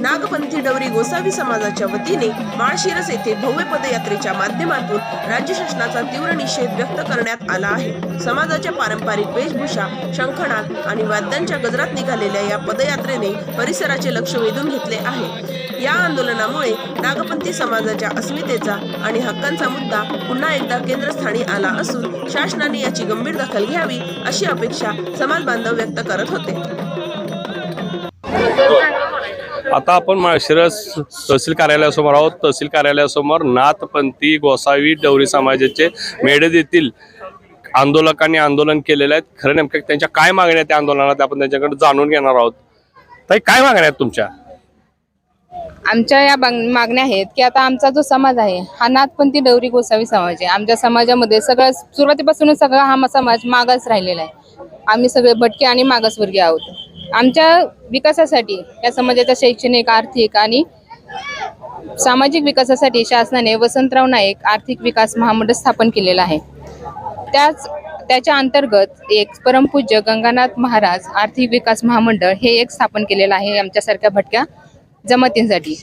नागपंथी डवरी गोसावी समाजाच्या वतीने माळशिरस येथे भव्य पदयात्रेच्या माध्यमातून राज्य शासनाचा तीव्र निषेध व्यक्त करण्यात आला आहे. समाजाच्या पारंपरिक वेशभूषा शंखनाद आणि वाद्यांच्या गजरात निघालेल्या या पदयात्रेने परिसराचे लक्ष वेधून घेतले आहे. या आंदोलनामुळे नागपंथी समाजाच्या अस्मितेचा आणि हक्कांचा मुद्दा पुन्हा एकदा केंद्रस्थानी आला असून शासनाने याची गंभीर दखल घ्यावी अशी अपेक्षा समाज बांधव व्यक्त करत होते. हो. आता आपण माळशिरस तहसील कार्यालयासमोर आहोत. तहसील कार्यालयासमोर नाथपंथी गोसावी डवरी समाजाचे मेढे येथील आंदोलकांनी आंदोलन केलेले आहेत. खरं नेमकं त्यांच्या काय मागण्या आहेत त्या आंदोलनात आपण त्यांच्याकडे जाणून घेणार आहोत. ताई काय मागण्या आहेत तुमच्या? आमच्या या मागण्या आहेत की आता आमचा जो समाज आहे हा नाथपंथी डवरी गोसावी समाज आहे. आमच्या समाजामध्ये सगळं सुरुवातीपासूनच सगळा हा समाज मागास राहिलेला आहे. आम्ही सगळे भटके आणि मागासवर्गीय आहोत. आमच्या विकासासाठी या समाजाच्या म्हणजे शैक्षणिक आर्थिक आणि सामाजिक विकासासाठी शासनाने वसंतराव नाईक आर्थिक विकास महामंडळ स्थापन केलेला आहे. त्याच त्याच्या अंतर्गत एक परमपूज्य गंगानाथ महाराज आर्थिक विकास महामंडळ हे एक स्थापन केलेलं आहे आमच्यासारख्या भटक्या जमातींसाठी.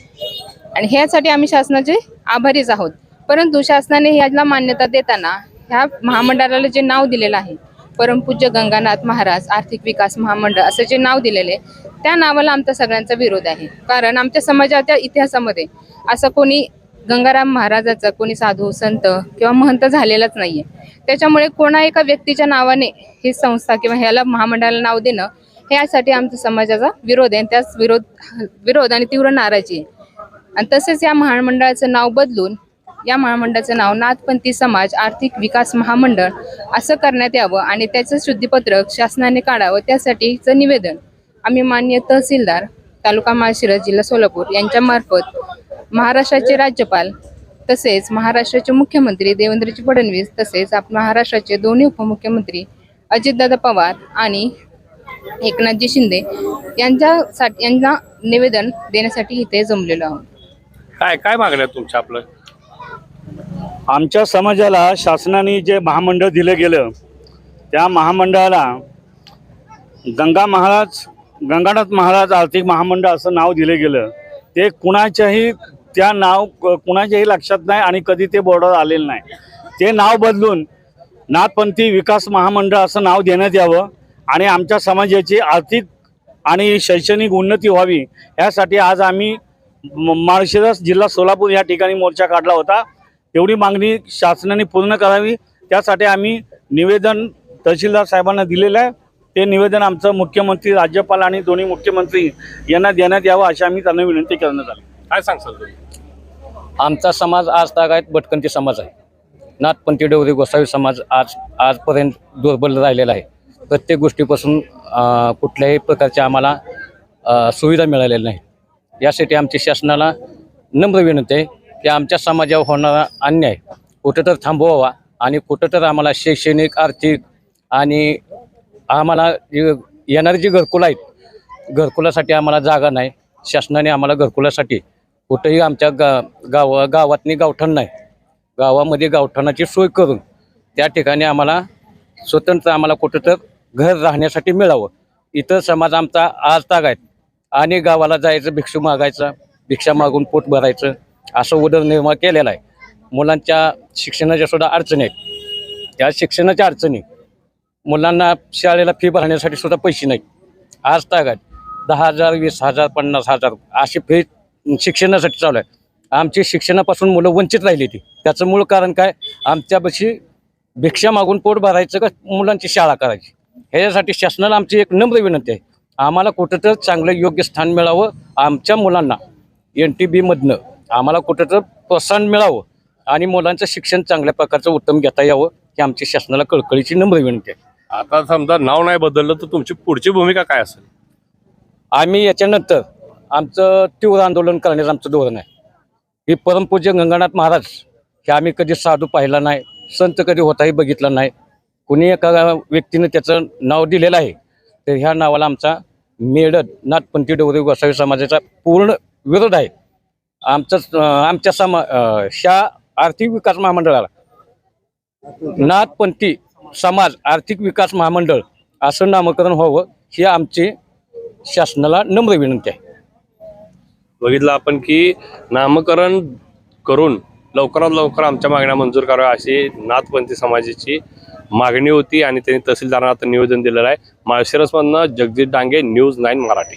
आणि ह्यासाठी आम्ही शासनाचे आभारीच आहोत. परंतु शासनाने ह्याला मान्यता देताना ह्या महामंडळाला जे नाव दिलेलं आहे परमपूज्य गंगानाथ महाराज आर्थिक विकास महामंडळ असं जे नाव दिलेले आहे, त्या नावाला आमचा सगळ्यांचा विरोध आहे. कारण आमच्या समाजाच्या इतिहासामध्ये असं कोणी गंगाराम महाराजाचा कोणी साधू संत किंवा महंत झालेलाच नाहीये. त्याच्यामुळे कोणा एका व्यक्तीच्या नावाने ही संस्था किंवा ह्याला महामंडळाला नाव देणं ह्यासाठी आमच्या समाजाचा विरोध आहे. आणि त्याच विरोध विरोध आणि तीव्र नाराजी आहे. आणि तसेच या महामंडळाचं नाव बदलून या महामंडळाचं नाव नाथपंथी समाज आर्थिक विकास महामंडळ असं करण्यात यावं आणि त्याचं शुद्धीपत्रक शासनाने काढावं त्यासाठीचं निवेदन. आम्ही मान्य तहसीलदार तालुका माळशिरस जिल्हा सोलापूर यांच्यामार्फत महाराष्ट्राचे राज्यपाल तसेच महाराष्ट्राचे मुख्यमंत्री देवेंद्रजी फडणवीस तसेच आप महाराष्ट्राचे दोन्ही उपमुख्यमंत्री अजितदादा पवार आणि एकनाथजी शिंदे यांच्यासाठी यांना निवेदन देण्यासाठी इथे जमलेलो आहोत. काय काय मागण्या तुमच्या आपलं? आमच्या समाजाला शासनाने जे महामंडळ दिलं गेलं त्या महामंडळाला गंगा महाराज गंगानाथ महाराज आर्थिक महामंडळ असं नाव दिलं गेलं. ते कुणाच्याही त्या नाव क- कुणाच्याही लक्षात नाही आणि कधी ते बोर्डावर आलेलं नाही. ते नाव बदलून नाथपंथी विकास महामंडळ असं नाव देण्यात यावं आणि आमच्या समाजाची आर्थिक आणि शैक्षणिक उन्नती व्हावी. यासाठी आज आम्ही म- माळशिरस जिल्हा सोलापूर या ठिकाणी मोर्चा काढला होता. तेवढी मागणी शासनाने पूर्ण करावी. त्यासाठी आम्ही निवेदन तहसीलदार साहेबांना दिलेलं आहे. ते निवेदन आमचं मुख्यमंत्री राज्यपाल आणि दोन्ही मुख्यमंत्री यांना देण्यात यावं अशी आम्ही त्यांना विनंती करण्यात आली. काय सांगसाल तुम्ही? आमचा समाज आज तागायत भटकंती समाज आहे. नाथपंथी डवरी गोसावी समाज आज आजपर्यंत दुर्बल राहिलेला आहे. प्रत्येक गोष्टीपासून कुठल्याही प्रकारच्या आम्हाला सुविधा मिळालेल्या नाहीत यासाठी आमची शासनाला नम्र विनंती आहे. की आमच्या समाजावर होणारा अन्याय. कुठं तर थांबवावा आणि कुठं तर आम्हाला शैक्षणिक आर्थिक आणि आम्हाला येणारी जी घरकुलं आहेत घरकुलासाठी आम्हाला जागा नाही. शासनाने आम्हाला घरकुलासाठी कुठंही आमच्या गा गावा गावातनी गावठण नाही. गावामध्ये गावठणाची सोय करून त्या ठिकाणी आम्हाला स्वतंत्र आम्हाला कुठं तर घर राहण्यासाठी मिळावं. इतर समाज आमचा आज तागायत आणि गावाला जायचं भिक्षू मागायचं भिक्षा मागून पोट भरायचं. असं उदरनिर्वाह केलेला आहे. मुलांच्या शिक्षणाच्या सुद्धा अडचणी आहेत. त्या शिक्षणाच्या अडचणी मुलांना शाळेला फी भरण्यासाठी सुद्धा पैसे नाही आज तागायत दहा हजार वीस हजार पन्नास हजार अशी फी शिक्षणासाठी चालू आहे. आमची शिक्षणापासून मुलं वंचित राहिली ती. त्याचं मूळ कारण काय? आमच्यापाशी भिक्षा मागून पोट भरायचं का मुलांची शाळा करायची? ह्याच्यासाठी शासनाला आमची एक नम्र विनंती आहे. आम्हाला कुठं तर चांगलं योग्य स्थान मिळावं आमच्या मुलांना. एन टी बीमधनं आम्हाला कुठं तर प्रोत्साहन मिळावं आणि मुलांचं शिक्षण चांगल्या प्रकारचं उत्तम घेता यावं ही आमची शासनाला कळकळीची नम्र विनंती आहे. आता समजा नाव नाही बदललं तर तुमची पुढची भूमिका काय असेल? आम्ही याच्यानंतर आमचं तीव्र आंदोलन करण्याचं आमचं धोरण आहे. हे परमपूज्य गंगानाथ महाराज हे आम्ही कधी साधू पाहिला नाही संत कधी होताही बघितला नाही. कुणी एका व्यक्तीनं त्याचं नाव दिलेलं आहे तर ह्या नावाला आमचा मेडद नाथपंथी डोगरी गोसावी समाजाचा पूर्ण विरोध आहे. आमचं आमच्या समा अं, आर्थिक विकास महामंडळाला. नाथपंथी समाज आर्थिक विकास महामंडळ असं नामकरण व्हावं ही आमची शासनाला नम्र विनंती आहे. बघितलं आपण की नामकरण करून लवकरात लवकर आमच्या मागण्या मंजूर कराव्या अशी नाथपंथी समाजाची मागणी होती आणि त्यांनी तहसीलदारांना आता निवेदन दिलेलं आहे. माळशिरसमधनं जगदीश डांगे न्यूज नाईन मराठी.